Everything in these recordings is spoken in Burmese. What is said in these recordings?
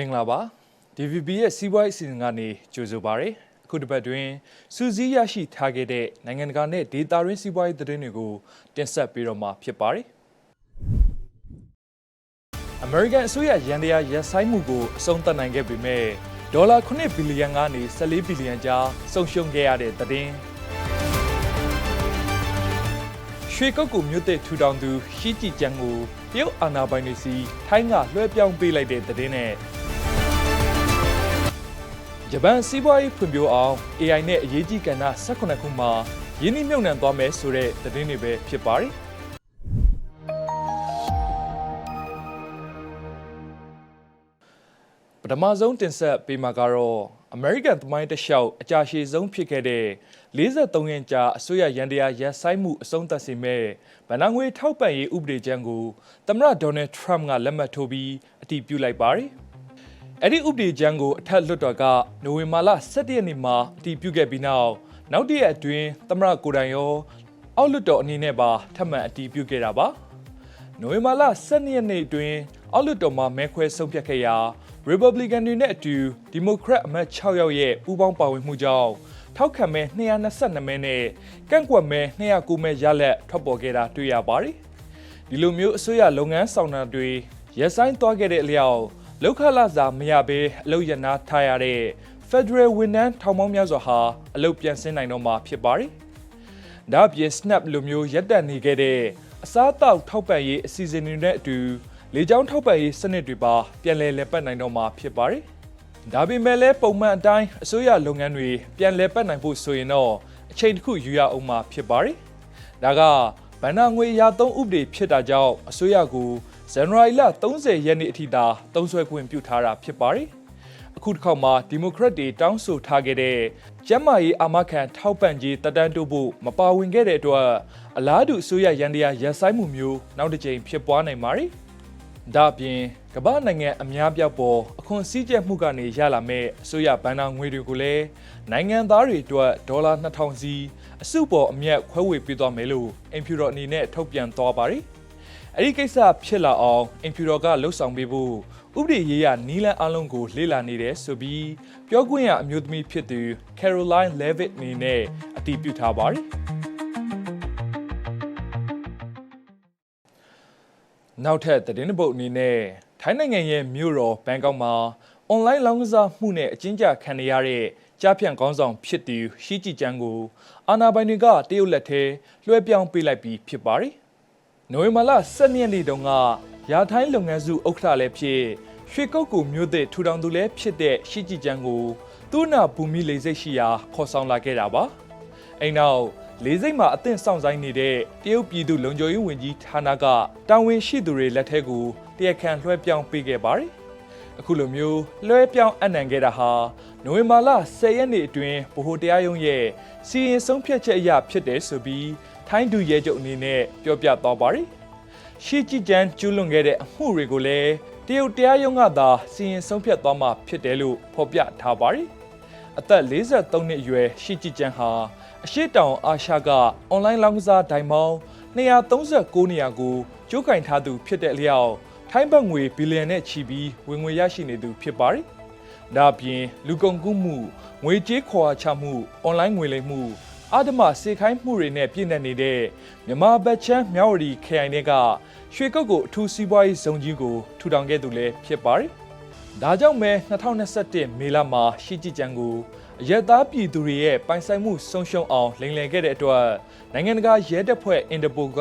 မင်္ဂလာပါ DVB ရဲ့စီးပွားရေးအစီအစဉ်ကနေကြိုဆိုပါရစေအခုတစ်ပတ်တွင်စူးစီးရရှိထားခဲ့တဲ့နိုင်ငံတကာနဲ့ဒေတာရင်းစီးပွားရေးသတင်းတွေကိုတင်ဆက်ပေးတော့မှာဖြစ်ပါတယ် American အစိုးရရန်တရားရပ်ဆိုင်းမှုကိုအဆုံးသတ်နိုင်ခဲ့ပေမဲ့ဒေါ်လာ9ဘီလီယံကနေ14ဘီလီယံကြားဆုံးရှုံးခဲ့ရတဲ့သတင်းရွှေကုတ်ကူမြို့သစ်ထူထောင်သူ ရှီကြည်ကျန်းကိုတရုတ်အာဏာပိုင်တွေစီထိုင်းကလွှဲပြောင်းပေးလိုက်တဲ့သတင်းနဲ့ ဂျပန်စီးပွားရေးဖွံ့ဖြိုးအောင် AI နဲ့အရေးကြီးကဏ္ဍ18ခုမှာယင်းနှိမ့်မြုပ်နှံသွားမယ်ဆိုတဲ့သတင်းတွေပဲဖြစ်ပါတယ်ပထမဆုံးတင်ဆက်ပေးမှာကတော့ American သမိုင်းတစ်လျှောက်အကြာရှည်ဆုံးဖြစ်ခဲ့တဲ့43ရက်ကြာအစိုးရရန်တရားရပ်ဆိုင်းမှုအဆုံးသတ်စေမဲ့ဗဏ္ဍာငွေထောက်ပံ့ရေးဥပဒေကြမ်းကိုသမ္မတဒေါ်နယ်ထရမ့်ကလက်မှတ်ထိုးပြီးအတည်ပြုလိုက်ပါတယ်။ အဲ့ဒီဥပဒေကြမ်းကိုအထက်လွှတ်တော်ကနိုဝင်ဘာလ17ရက်နေ့မှာအတည်ပြုခဲ့ပြီးနောက်နောက်တရက်အတွင်းသမ္မတကိုယ်တိုင်ရော အောက်လွှတ်တော်အနေနဲ့ပါထပ်မံအတည်ပြုခဲ့တာပါ။နိုဝင်ဘာလ12ရက်နေ့အတွင်းအောက်လွှတ်တော်မှာမဲခွဲဆုံးဖြတ်ခဲ့ရာ Republican တွေနဲ့အတူ Democrat အမတ်6ယောက်ရဲ့ပူးပေါင်းပါဝင်မှုကြောင့်ထောက်ခံမဲ222မဲနဲ့ကန့်ကွက်မဲ209မဲရလက်ထွက်ပေါ်ခဲ့တာတွေ့ရပါတယ်။ဒီလိုမျိုးအစိုးရလုပ်ငန်းဆောင်တာတွေရက်ဆိုင်သွားခဲ့တဲ့အလျောက် လောက်ခလာစာမရဘဲအလုပ်ရနာထားရတဲ့ Federal ဝန်ထမ်းထောင်ပေါင်းများစွာဟာအလုပ်ပြန်ဆင်းနိုင်တော့မှာဖြစ်ပါတယ်။ဒါ့အပြင် Snap လိုမျိုးရက်တက်နေခဲ့တဲ့အစားအသောက်ထောက်ပံ့ရေးအစီအစဉ်တွေနဲ့အတူလေကြောင်းထောက်ပံ့ရေးစနစ်တွေပါပြန်လည်လည်ပတ်နိုင်တော့မှာဖြစ်ပါတယ်။ဒါပေမဲ့လည်းပုံမှန်အတိုင်းအစိုးရလုပ်ငန်းတွေပြန်လည်ပတ်နိုင်ဖို့ဆိုရင်တော့အချိန်တစ်ခုယူရအောင်မှာဖြစ်ပါတယ်။ဒါကဗန္နာငွေရာသုံးဥပဒေဖြစ်တာကြောင့်အစိုးရကို ဇန်နဝါရီလ30ရက်နေ့အထိသာတုံးဆွဲခွင့်ပြုထားတာဖြစ်ပါတယ်။အခုတစ်ခေါက်မှာဒီမိုကရက်တွေတောင်းဆိုထားခဲ့တဲ့ကျန်းမာရေးအာမခံထောက်ပံ့ကြေးတက်တန်းတိုးဖို့မပါဝင်ခဲ့တဲ့အတွက်အလားတူအစိုးရရန်တရားရပ်ဆိုင်းမှုမျိုးနောက်တစ်ကြိမ်ဖြစ်ပွားနိုင်ပါတယ်။ဒါအပြင်ကမ္ဘာနိုင်ငံအများပြားပေါ်အခွန်စည်းကျက်မှုကနေရလာမဲ့အစိုးရဘဏ္ဍာငွေတွေကိုလည်းနိုင်ငံသားတွေအတွက်ဒေါ်လာ2000စီအစုပေါ်အမြတ်ခွဲဝေပေးသွားမယ်လို့အင်ဖြူတော်အနေနဲ့ထုတ်ပြန်သွားပါတယ်။ အဲဒီကိစ္စဖြစ်လာအောင်အင်ဖြူတော်ကလှုပ်ဆောင်ပေးဖို့ဥပဒေရေးရနီလန်အလုံးကိုလေ့လာနေတယ်ဆိုပြီးပြောခွင့်ရအမျိုးသမီးဖြစ်သူ Caroline Levitt အနေနဲ့အတည်ပြုထားပါတယ်။နောက်ထပ်သတင်းတစ်ပုဒ်အနေနဲ့ထိုင်းနိုင်ငံရဲ့မြို့တော်ဘန်ကောက်မှာအွန်လိုင်းလောင်းကစားမှုနဲ့အကျဉ်းချခံနေရတဲ့ကြားဖြန့်ကောင်းဆောင်ဖြစ်သူရှီကြည်ကျန်းကိုအာနာပိုင်တွေကတရုတ်လက်ထဲလွှဲပြောင်းပေးလိုက်ပြီးဖြစ်ပါတယ်။ နိုဝင်ဘာလ12ရက်နေ့တုန်းကရာထိုင်းလုပ်ငန်းစုဥက္ကဋ္ဌလည်းဖြစ်ရွှေကုတ်ကူမြို့သစ်ထူထောင်သူလည်းဖြစ်တဲ့ရှီကြည်ကျန်းကိုသူ့နာဘူမီလေစိတ်ရှိရာခေါ်ဆောင်လာခဲ့တာပါ။အဲ့နောက်လေးစိတ်မှာအသင့်ဆောင်ဆိုင်နေတဲ့တရုတ်ပြည်သူလုံခြုံရေးဝန်ကြီးဌာနကတာဝန်ရှိသူတွေလက်ထက်ကိုတရားခံလွှဲပြောင်းပေးခဲ့ပါတယ်။အခုလိုမျိုးလွှဲပြောင်းအနံခဲ့တာဟာနိုဝင်ဘာလ10ရက်နေ့အတွင်းဗဟိုတရားရုံးရဲ့စီရင်ဆုံးဖြတ်ချက်အရဖြစ်တယ်ဆိုပြီး ထိုင်းဒူရဲချုပ်အနေနဲ့ပြောပြသွားပါတယ်။ရှီကြည်ကျန်းကျူးလွန်ခဲ့တဲ့အမှုတွေကိုလည်းတရုတ်တရားရုံးကသာစီရင်ဆုံးဖြတ်သွားမှာဖြစ်တယ်လို့ဖော်ပြထားပါတယ်။အသက်43နှစ်အရွယ်ရှီကြည်ကျန်းဟာအရှိတောင်အာရှကအွန်လိုင်းလောင်းကစားဒိုင်မောင်း239နေရာကိုကျိုးကင်ထားသူဖြစ်တဲ့အလျောက်ထိုင်းဘတ်ငွေဘီလီယံနဲ့ချီပြီးဝင်ငွေရရှိနေသူဖြစ်ပါတယ်။ဒါ့အပြင်လူကုန်ကူးမှုငွေကြေးခွာချမှုအွန်လိုင်းငွေလိမ်မှု အာဓမစေခိုင်းမှုတွေနဲ့ပြည့်နေနေတဲ့မြန်မာဘတ်ချမ်းမြောက်ဝတီခရိုင်တွေကရွှေကုတ်ကိုအထူးစီးပွားရေးဇုံကြီးကိုထူထောင်ခဲ့သူလည်းဖြစ်ပါတယ်။ဒါကြောင့်မဲ2021မေလမှာရှီကြည်ကျန်းကိုအရက်သားပြည်သူတွေရဲ့ပိုင်ဆိုင်မှုဆုံးရှုံးအောင်လိမ်လည်ခဲ့တဲ့အတွက်နိုင်ငံတကာရဲတပ်ဖွဲ့အင်တာပိုက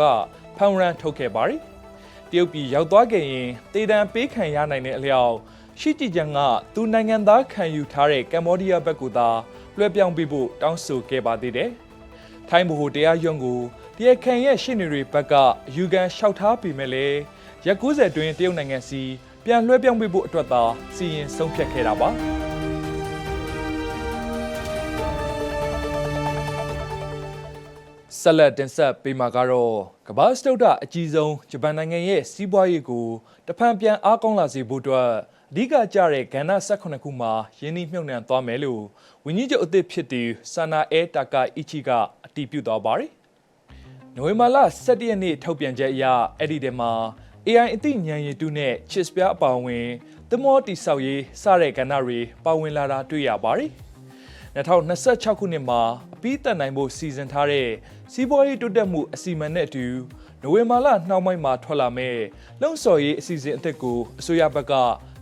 ဖမ်းရန်ထုတ်ခဲ့ပါတယ်။တရုတ်ပြည်ရောက်သွားခဲ့ရင်တေတံပေးခံရနိုင်တဲ့အလျောက်ရှိကြည်ချန်ကသူနိုင်ငံသားခံယူထားတဲ့ကမ္ဘောဒီးယားဘက်ကသာ လွှဲပြောင်းပေးဖို့တောင်းဆိုခဲ့ပါသေးတယ်။ထိုင်းဗဟိုတရားရုံးကိုတရားခံရဲ့ရှင်းနေတွေဘက်ကအယူခံလျှောက်ထားပေမဲ့လည်းရက်90အတွင်းတရုတ်နိုင်ငံစီပြန်လွှဲပြောင်းပေးဖို့အတွက်သာစီရင်ဆုံးဖြတ်ခဲ့တာပါ။ ဆက်လက်တင်ဆက်ပေးမှာကတော့ကမ္ဘာစတုဒ္ဒအကြီးဆုံးဂျပန်နိုင်ငံရဲ့စီးပွားရေးကိုတဖန်ပြန်အားကောင်းလာစေဖို့အတွက်အဓိကကျတဲ့ကဏ္ဍ18ခုမှာယင်းနှိမ့်မြုပ်နှံသွားမယ်လို့ဝန်ကြီးချုပ်အသစ်ဖြစ်သူဆာနာအဲတာကာအီချီကအတည်ပြုသွားပါတယ်။နိုဝင်ဘာလ17ရက်နေ့ထုတ်ပြန်ချက်အရအဲ့ဒီထဲမှာ AI အသိဉာဏ်ရည်တုနဲ့ chips ပြားအပါအဝင်သမောတိဆောက်ရေးစတဲ့ကဏ္ဍတွေပါဝင်လာတာတွေ့ရပါတယ်။ 2026ခုနှစ်မှာအပြီးတက်နိုင်ဖို့စီစဉ်ထားတဲ့စီးပွားရေးတိုးတက်မှုအစီအမံနဲ့အတူနိုဝင်ဘာလနှောင်းပိုင်းမှာထွက်လာမဲ့လုံဆော်ရေးအစီအစဉ်အသစ်ကိုအစိုးရဘက်က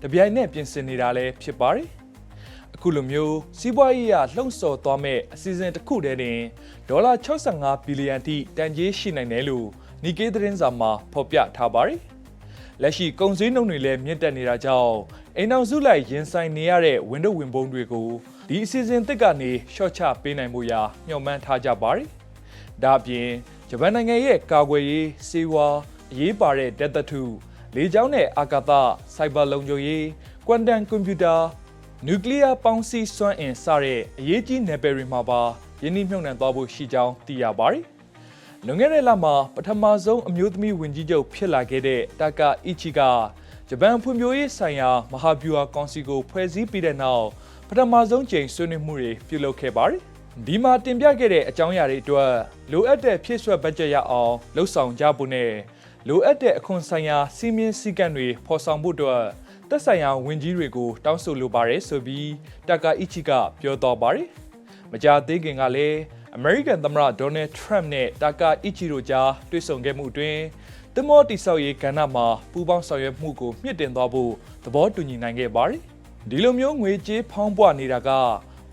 တပြိုင်နက်ပြင်ဆင်နေတာလည်းဖြစ်ပါတယ်။အခုလိုမျိုးစီးပွားရေးရလှုံ့ဆော်သွားမဲ့အစီအစဉ်တစ်ခုတည်းတင်ဒေါ်လာ65ဘီလီယံထိတန်ကြေးရှိနိုင်တယ်လို့နီကေးသတင်းစာမှာဖော်ပြထားပါတယ်။လက်ရှိကုန်စည်နှုန်းတွေလည်းမြင့်တက်နေတာကြောင့် အိမ်အောင်စုလိုက်ရင်ဆိုင်နေရတဲ့ဝန်တို့ဝန်ပုံတွေကိုဒီအစီအစဉ်သစ်ကနေရှော့ချပေးနိုင်မှုရာညှော်မှန်းထားကြပါတယ်။ဒါ့အပြင်ဂျပန်နိုင်ငံရဲ့ကာကွယ်ရေးစေဝါအရေးပါတဲ့ဒက်သထုလေကြောင်းနဲ့အာကာသစိုက်ဘာလုံခြုံရေးကွမ်တန်ကွန်ပျူတာနျူကလ িয়ার ပေါင်းစည်းစွမ်းအင်စတဲ့အရေးကြီးနယ်ပယ်တွေမှာပါယင်းနှိမ့်နှံသွားဖို့ရှိကြောင်းသိရပါတယ်။လွန်ခဲ့တဲ့လမှာပထမဆုံးအမျိုးသမီးဝင်ကြီးချုပ်ဖြစ်လာခဲ့တဲ့တာကာအီချီက ဂျပန်ဖွံ့ဖြိုးရေးဆိုင်ရာမဟာဗျူဟာကောင်စီကိုဖွဲ့စည်းပြီးတဲ့နောက်ပထမဆုံးကြိမ်ဆွေးနွေးမှုတွေပြုလုပ်ခဲ့ပါတယ်။ဒီမှာတင်ပြခဲ့တဲ့အကြောင်းအရာတွေအတွက်လိုအပ်တဲ့ဖြည့်ဆွက်ဘတ်ဂျက်ရအောင်လှုပ်ဆောင်ကြဖို့နဲ့လိုအပ်တဲ့အခွန်ဆိုင်ရာစီမင်းစည်းကမ်းတွေဖော်ဆောင်ဖို့အတွက်သက်ဆိုင်ရာဝန်ကြီးတွေကိုတောင်းဆိုလိုပါတယ်ဆိုပြီးတာကာအီချီကပြောတော့ပါတယ်။မကြာသေးခင်ကလည်း American သမ္မတ Donald Trump နဲ့တာကာအီချီတို့ကြားတွေ့ဆုံခဲ့မှုအတွင်း သမောတိဆောက်ရေးကဏ္ဍမှာပူးပေါင်းဆောင်ရွက်မှုကိုမြင့်တင်သွားဖို့သဘောတူညီနိုင်ခဲ့ပါတယ်။ဒီလိုမျိုးငွေကြေးဖောင်းပွားနေတာက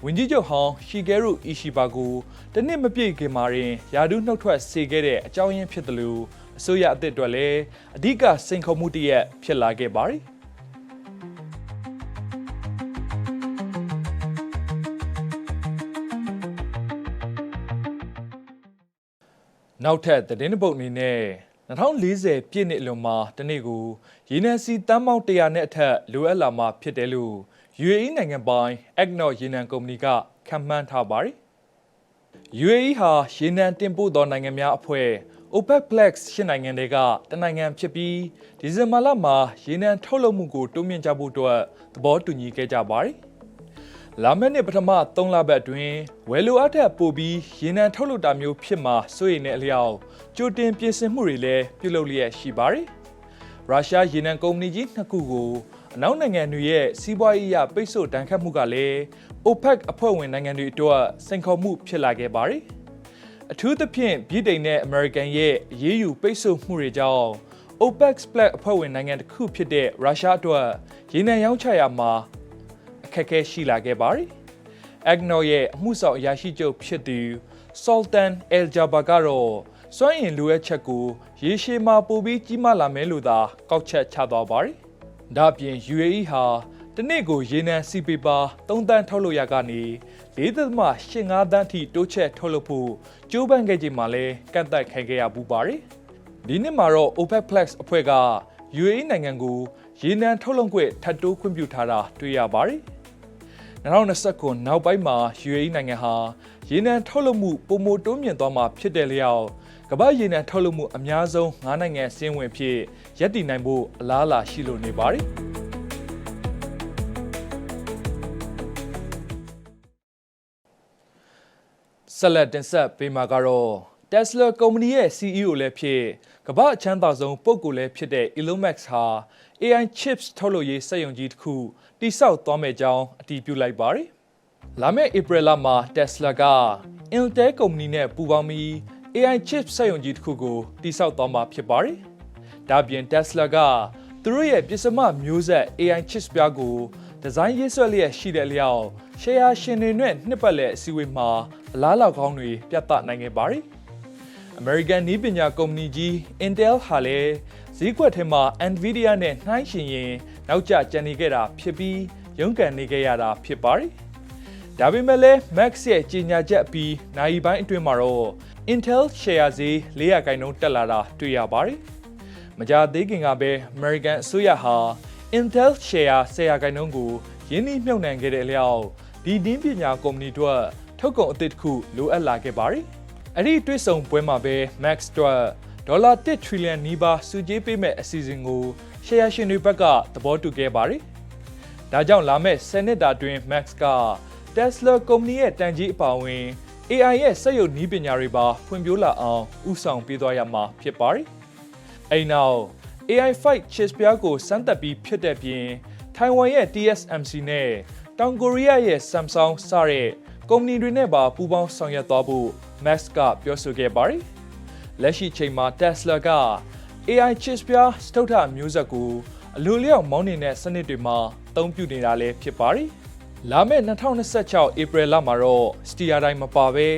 ဝင်ကြီးချုပ်ဟောင်းရှီဂဲရုအီရှီဘာကိုတနစ်မပြည့်ခင်မှာရင်ယာဒူးနှုတ်ထွက်စေခဲ့တဲ့အကြောင်းရင်းဖြစ်တယ်လို့အစိုးရအသစ်အတွက်လည်းအဓိကစိန်ခေါ်မှုတစ်ရက်ဖြစ်လာခဲ့ပါတယ်။နောက်ထပ်သတင်းတစ်ပုတ်အနေနဲ့ 2040ပြည့်နှစ်အလွန်မှာတနေ့ကိုရေနံစီတန်းပေါင်း100နဲ့အထက်လိုအပ်လာမှာဖြစ်တယ်လို့ UAE နိုင်ငံပိုင် ACNOR ရေနံကုမ္ပဏီကခန့်မှန်းထားပါတယ်။ UAE ဟာရေနံတင်ပို့သောနိုင်ငံများအဖွဲ့ OPEC Plus ရှစ်နိုင်ငံတွေကတနိုင်ငံဖြစ်ပြီးဒီဇင်ဘာလမှာရေနံထုတ်လုပ်မှုကိုတိုးမြင့်ကြဖို့အတွက်သဘောတူညီခဲ့ကြပါတယ်။ လာမယ့်နှစ်ပထမ3လပတ်အတွင်းဝယ်လိုအပ်တဲ့ပိုပြီးရေနံထုတ်လုပ်တာမျိုးဖြစ်မှာစိုးရိမ်တဲ့အလျောက်ကြိုတင်ပြင်ဆင်မှုတွေလည်းပြုလုပ်လျက်ရှိပါတယ်။ရုရှားရေနံကုမ္ပဏီကြီးနှစ်ခုကိုအနောက်နိုင်ငံတွေရဲ့စီးပွားရေးအရပိတ်ဆို့တန်ခတ်မှုကလည်း OPEC အဖွဲ့ဝင်နိုင်ငံတွေအတွက်စိန်ခေါ်မှုဖြစ်လာခဲ့ပါတယ်။အထူးသဖြင့်ပြည်ထိုင်နဲ့အမေရိကန်ရဲ့အရေးယူပိတ်ဆို့မှုတွေကြောင့် OPEC Plus အဖွဲ့ဝင်နိုင်ငံတစ်ခုဖြစ်တဲ့ရုရှားအတွက်ရေနံရောင်းချရမှာ အခက်အခဲရှိလာခဲ့ပါတယ်။ AGNOR ရဲ့အမှုဆောင်အရာရှိချုပ်ဖြစ်သူ Sultan El Jaber ကတော့စွမ်းအင်လိုအပ်ချက်ကိုရေရှည်မှာပိုပြီးကြီးမားလာမယ်လို့သာကောက်ချက်ချသွားပါတယ်။ဒါ့အပြင် UAE ဟာတနေ့ကိုရေနံစီပီပါ3တန်းထုတ်လုပ်ရကနေ4.85တန်းထိတိုးချက်ထုတ်လုပ်ဖို့ကြိုးပမ်းခဲ့ချိန်မှာလည်းကန့်သက်ခံခဲ့ရပူပါတယ်။ဒီနှစ်မှာတော့ OPEC Plus အဖွဲ့က UAE နိုင်ငံကိုရေနံထုတ်လုပ်ခွင့်ထပ်တိုးခွင့်ပြုထားတာတွေ့ရပါတယ်။ 2029နောက်ပိုင်းမှာ UAE နိုင်ငံဟာရေနံထုတ်လုပ်မှုပုံမတိုးမြင့်သွားမှာဖြစ်တဲ့လျောက်ကမ္ဘာရေနံထုတ်လုပ်မှုအများဆုံး9နိုင်ငံစင်းဝင်ဖြစ်ရပ်တည်နိုင်ဖို့အလားအလာရှိလိုနေပါတယ်။ဆက်လက်တင်ဆက်ပေးမှာကတော့ Tesla ကုမ္ပဏီရဲ့ CEO လည်းဖြစ်ကမ္ဘာအချမ်းသာဆုံးပုဂ္ဂိုလ်လည်းဖြစ်တဲ့ Elon Musk ဟာ AI chips ထုတ်လုပ်ရေးစက်ရုံကြီးတစ်ခုတိစောက်သွားမယ့်ကြောင်းအတည်ပြုလိုက်ပါတယ်။လာမယ့် April လမှာ Tesla က Intel ကုမ္ပဏီနဲ့ပူးပေါင်းပြီး AI chip စက်ရုံကြီးတစ်ခုကိုတိစောက်သွားမှာဖြစ်ပါတယ်။ဒါ့အပြင် Tesla ကသူတို့ရဲ့ပစ္စမမျိုးဆက် AI chips ပြားကိုဒီဇိုင်းရေးဆွဲလျက်ရှိတဲ့လျောက်ရှယ်ယာရှင်တွေနဲ့နှစ်ပတ်လည်အစည်းအဝေးမှာအလားလောက်ကောင်းတွေပြသနိုင်ခဲ့ပါတယ်။ American နည်းပညာကုမ္ပဏီကြီး Intel ဟာလည်း ဈေးကွက်ထဲမှာ Nvidia နဲ့နှိုင်းယှဉ်ရင်နောက်ကျကျန်နေခဲ့တာဖြစ်ပြီးရုန်းကန်နေခဲ့ရတာဖြစ်ပါတယ်။ဒါပေမဲ့လည်း Max ရဲ့ကြီးညာချက်အပြီးနိုင်ပိုင်းအတွင်းမှာတော့ Intel share ဈေး400ကိုင်နှုန်းတက်လာတာတွေ့ရပါတယ်။မကြာသေးခင်ကပဲ American အစိုးရဟာ Intel share 10ကိုင်နှုန်းကိုရင်းနှီးမြှုပ်နှံခဲ့တဲ့အလျောက်ဒီနည်းပညာကုမ္ပဏီတို့ထုတ်ကုန်အသစ်တစ်ခုလိုအပ်လာခဲ့ပါတယ်။အဲ့ဒီတွဲဆုံပွဲမှာပဲ Max တို့ ဒေါ်လာ1 trillion နီးပါးစုကြေးပေးမဲ့အစီအစဉ်ကိုရှယ်ယာရှင်တွေဘက်ကသဘောတူခဲ့ပါတယ်။ဒါကြောင့်လာမယ့်10နှစ်တာတွင် Max က Tesla ကုမ္ပဏီရဲ့တန်ကြီးအပါအဝင် AI ရဲ့စက်ရုပ်နည်းပညာတွေပါဖွံ့ဖြိုးလာအောင်ဥဆောင်ပေးသွားရမှာဖြစ်ပါတယ်။အဲ့နောက် AI5 chips ပြားကိုစမ်းသပ်ပြီးဖြစ်တဲ့ပြင်ထိုင်ဝမ်ရဲ့ TSMC နဲ့တောင်ကိုရီးယားရဲ့ Samsung စတဲ့ကုမ္ပဏီတွေနဲ့ပါပူးပေါင်းဆောင်ရွက်သွားဖို့ Max ကပြောဆိုခဲ့ပါတယ်။ လက်ရှိချိန်မှာ Tesla က AI chips ပြားစတုထမျိုးဆက်ကိုအလိုလျောက်မောင်းနေတဲ့စနစ်တွေမှာအသုံးပြုနေတာလည်းဖြစ်ပါတယ်။လာမယ့်2026 April လမှာတော့စတီယာတိုင်းမပါဘဲ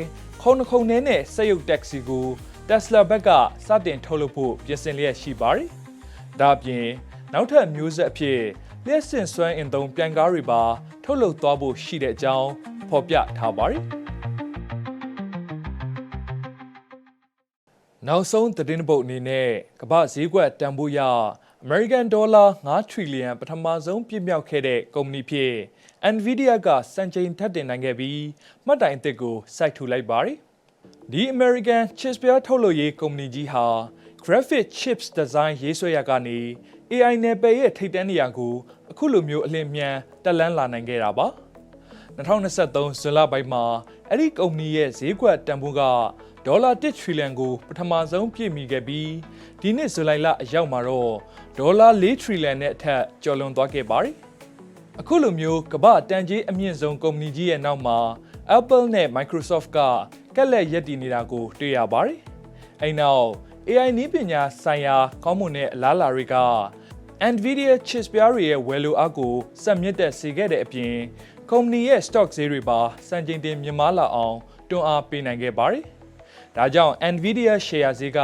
ခုံနှခုံနဲ့နဲ့စက်ရုပ်တက္ကစီကို Tesla ဘက်ကစတင်ထုတ်လုပ်ဖို့ပြင်ဆင်လျက်ရှိပါတယ်။ဒါ့အပြင်နောက်ထပ်မျိုးဆက်အဖြစ်လျှက်စင်စွမ်းအင်သုံးပြန်ကားတွေပါထုတ်လုပ်သွားဖို့ရှိတဲ့အကြောင်းဖော်ပြထားပါတယ်။ နောက်ဆုံးသတင်းပုတ်အနေနဲ့ကမ္ဘာဈေးကွက်တန်ဖိုးရ American Dollar 9 trillion ပထမဆုံးပြည့်မြောက်ခဲ့တဲ့ကုမ္ပဏီဖြစ် Nvidia ကစံချိန်ထပ်တင်နိုင်ခဲ့ပြီးမှတ်တိုင်အသစ်ကိုစိုက်ထူလိုက်ပါတယ်။ဒီ American chips ပြားထုတ်လုပ်ရေးကုမ္ပဏီကြီးဟာ graphic chips design ရေးဆွဲရကနေ AI နယ်ပယ်ရဲ့ထိပ်တန်းနေရာကိုအခုလိုမျိုးအလင်းမြန်တက်လန်းလာနိုင်ခဲ့တာပါ။2023ဇွန်လပိုင်းမှာအဲ့ဒီကုမ္ပဏီရဲ့ဈေးကွက်တန်ဖိုးက ဒေါ်လာ1 trillion ကိုပထမဆုံးပြည့်မီခဲ့ပြီးဒီနှစ်ဇူလိုင်လအရောက်မှာတော့ဒေါ်လာ4 trillion နဲ့အထက်ကျော်လွန်သွားခဲ့ပါတယ်။အခုလိုမျိုးကမ္ဘာတန်ကြေးအမြင့်ဆုံးကုမ္ပဏီကြီးရဲ့နောက်မှာ Apple နဲ့ Microsoft ကကက်လက်ရက်တည်နေတာကိုတွေ့ရပါတယ်။အဲနောက် AI နည်းပညာဆိုင်ရာကောင်းမွန်တဲ့အလားအလာတွေက Nvidia chips ပြားတွေရဲ့ဝယ်လိုအားကိုစက်မြင့်တက်စေခဲ့တဲ့အပြင်ကုမ္ပဏီရဲ့ stock ဈေးတွေပါစံချိန်တင်မြင့်မားလာအောင်တွန်းအားပေးနိုင်ခဲ့ပါတယ်။ ဒါကြောင့် Nvidia share ဈေးက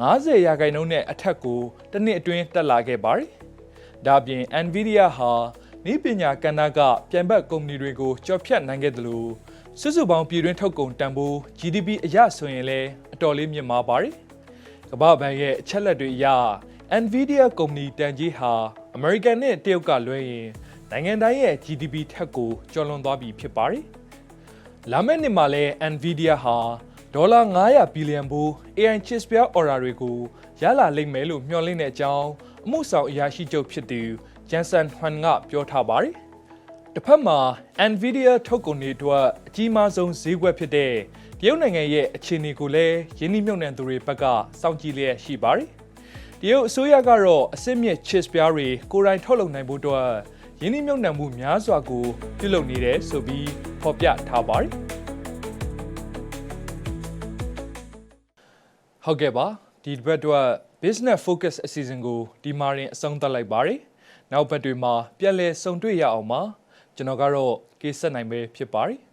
90ရာခိုင်နှုန်းနဲ့အထက်ကိုတစ်နှစ်အတွင်းတက်လာခဲ့ပါတယ်။ဒါပြင် Nvidia ဟာဤပညာကဏ္ဍကပြန်ဘက်ကုမ္ပဏီတွေကိုကြော်ဖြတ်နိုင်ခဲ့တယ်လို့စုစုပေါင်းပြည်တွင်းထုတ်ကုန်တန်ဖိုး GDP အရဆိုရင်လည်းအတော်လေးမြင့်မားပါတယ်။ကမ္ဘာဘဏ်ရဲ့အချက်လက်တွေအရ Nvidia ကုမ္ပဏီတန်ကြီးဟာ American နဲ့တရုတ်ကလွှဲရင်နိုင်ငံတိုင်းရဲ့ GDP ထက်ကိုကျော်လွန်သွားပြီဖြစ်ပါတယ်။လာမယ့်နှစ်မှာလည်း Nvidia ဟာ ဒေါ်လာ900ဘီလီယံဘူး AI chips ပြ order တွေကိုရလာလိမ့်မယ်လို့မျှော်လင့်တဲ့အကြောင်းအမှုဆောင်အရာရှိချုပ်ဖြစ်သူ Jensen Huang ကပြောထားပါတယ်။တစ်ဖက်မှာ Nvidia ထုတ်ကုန်တွေအတွက်အကြီးမားဆုံးဈေးကွက်ဖြစ်တဲ့တရုတ်နိုင်ငံရဲ့အခြေအနေကိုလည်းယင်းနှိမ့်မြုပ်နှံသူတွေဘက်ကစောင့်ကြည့်လျက်ရှိပါတယ်။တရုတ်အစိုးရကတော့အစစ်မြစ် chips ပြားတွေကိုယ်တိုင်ထုတ်လုပ်နိုင်ဖို့အတွက်ယင်းနှိမ့်မြုပ်နှံမှုများစွာကိုပြုလုပ်နေတယ်ဆိုပြီးဖော်ပြထားပါတယ်။ ဟုတ်ကဲ့ပါဒီတစ်ပတ်တော့ business focus အစီအစဉ်ကိုဒီမှာရင်အဆုံးသတ်လိုက်ပါတယ်။နောက်ဘက်တွေမှာပြန်လည်ဆုံတွေ့ရအောင်ပါ။ကျွန်တော်ကတော့ကေဆက်နိုင်ပဲဖြစ်ပါတယ်။